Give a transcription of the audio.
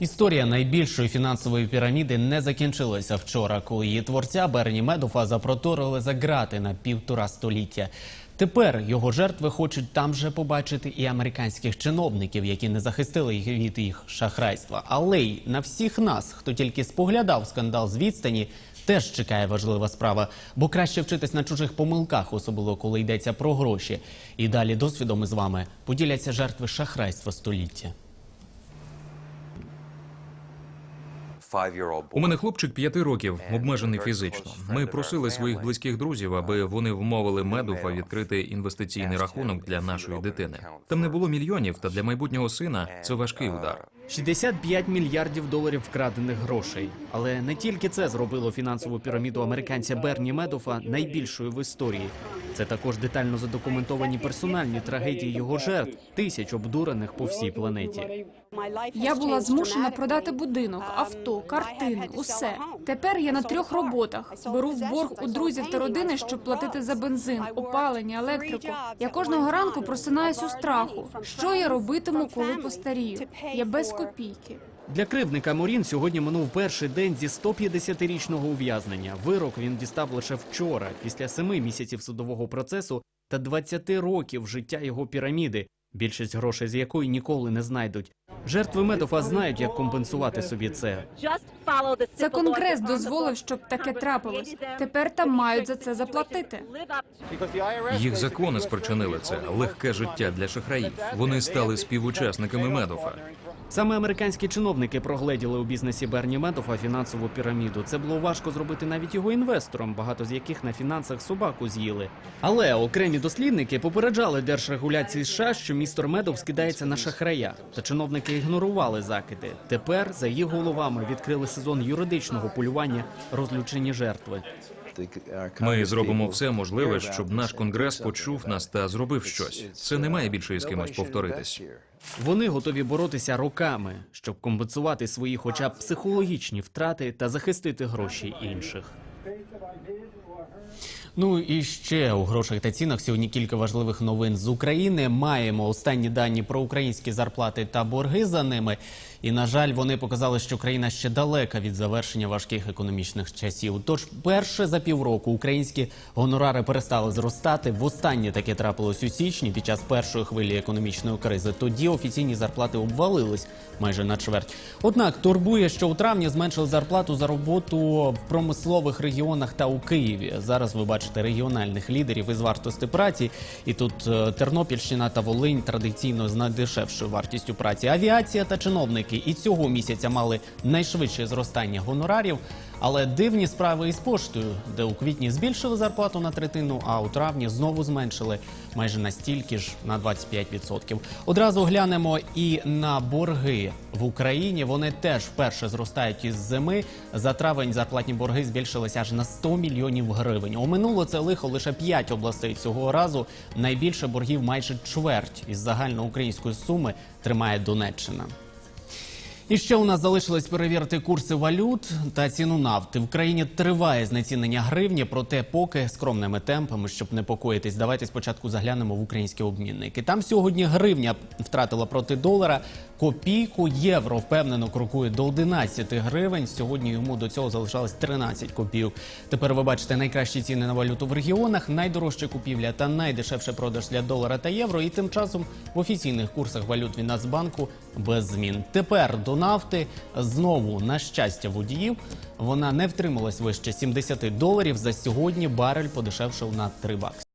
Історія найбільшої фінансової піраміди не закінчилася вчора, коли її творця Берні Медофа запроторили за грати на півтора століття. Тепер його жертви хочуть там же побачити і американських чиновників, які не захистили їх від їх шахрайства. Але й на всіх нас, хто тільки споглядав скандал з відстані, теж чекає важлива справа, бо краще вчитись на чужих помилках, особливо коли йдеться про гроші. І далі досвідом із вами поділяться жертви шахрайства століття. У мене хлопчик п'яти років, обмежений фізично. Ми просили своїх близьких друзів, аби вони вмовили медуфа відкрити інвестиційний рахунок для нашої дитини. Там не було мільйонів, та для майбутнього сина це важкий удар. 65 мільярдів доларів вкрадених грошей. Але не тільки це зробило фінансову піраміду американця Берні Медофа найбільшою в історії. Це також детально задокументовані персональні трагедії його жертв, тисяч обдурених по всій планеті. Я була змушена продати будинок, авто, картини, усе. Тепер я на трьох роботах. Беру в борг у друзів та родини, щоб платити за бензин, опалення, електрику. Я кожного ранку просинаюсь у страху. Що я робитиму, коли постарію? Я без копійки. Для кривдника Морін сьогодні минув перший день зі 150-річного ув'язнення. Вирок він дістав лише вчора, після семи місяців судового процесу та 20 років життя його піраміди, більшість грошей з якої ніколи не знайдуть. Жертви Медофа знають, як компенсувати собі це. Це конгрес дозволив, щоб таке трапилось. Тепер там мають за це заплатити. Їх закони спричинили це легке життя для шахраїв. Вони стали співучасниками Медофа. Саме американські чиновники прогледіли у бізнесі Берні Медофа фінансову піраміду. Це було важко зробити навіть його інвесторам, багато з яких на фінансах собаку з'їли. Але окремі дослідники попереджали держрегуляції США, що містер Медов скидається на шахрая. Та чиновники ігнорували закиди. Тепер за їх головами відкрили сезон юридичного полювання розлючені жертви. Ми зробимо все можливе, щоб наш конгрес почув нас та зробив щось. Це не має більше із кимось повторитись. Вони готові боротися роками, щоб компенсувати свої, хоча б психологічні втрати та захистити гроші інших. Ну і ще у грошах та цінах сьогодні кілька важливих новин з України. Маємо останні дані про українські зарплати та борги за ними. І на жаль, вони показали, що країна ще далека від завершення важких економічних часів. Тож, перше за півроку українські гонорари перестали зростати. Востаннє таке трапилось у січні під час першої хвилі економічної кризи. Тоді офіційні зарплати обвалились майже на чверть. Однак турбує, що у травні зменшили зарплату за роботу в промислових регіонах та у Києві. Зараз ви бачите регіональних лідерів із вартості праці. І тут е, Тернопільщина та Волинь традиційно з найдешевшою вартістю праці. Авіація та чиновники і цього місяця мали найшвидше зростання гонорарів. Але дивні справи із поштою, де у квітні збільшили зарплату на третину, а у травні знову зменшили майже настільки ж на 25%. Одразу глянемо і на борги в Україні. Вони теж вперше зростають із зими. За травень зарплатні борги збільшилися аж на 100 мільйонів гривень. Оминуло це лихо лише 5 областей цього разу. Найбільше боргів майже чверть із загальноукраїнської суми тримає Донеччина. І ще у нас залишилось перевірити курси валют та ціну нафти. В країні триває знецінення гривні, проте поки скромними темпами, щоб не покоїтись. Давайте спочатку заглянемо в українські обмінники. Там сьогодні гривня втратила проти долара копійку. Євро впевнено крокує до 11 гривень. Сьогодні йому до цього залишалось 13 копійок. Тепер ви бачите найкращі ціни на валюту в регіонах, найдорожча купівля та найдешевше продаж для долара та євро. І тим часом в офіційних курсах валют від Нацбанку без змін. Тепер до нафти знову на щастя водіїв. Вона не втрималась вище 70 доларів. За сьогодні барель подешевшав на 3 бакси.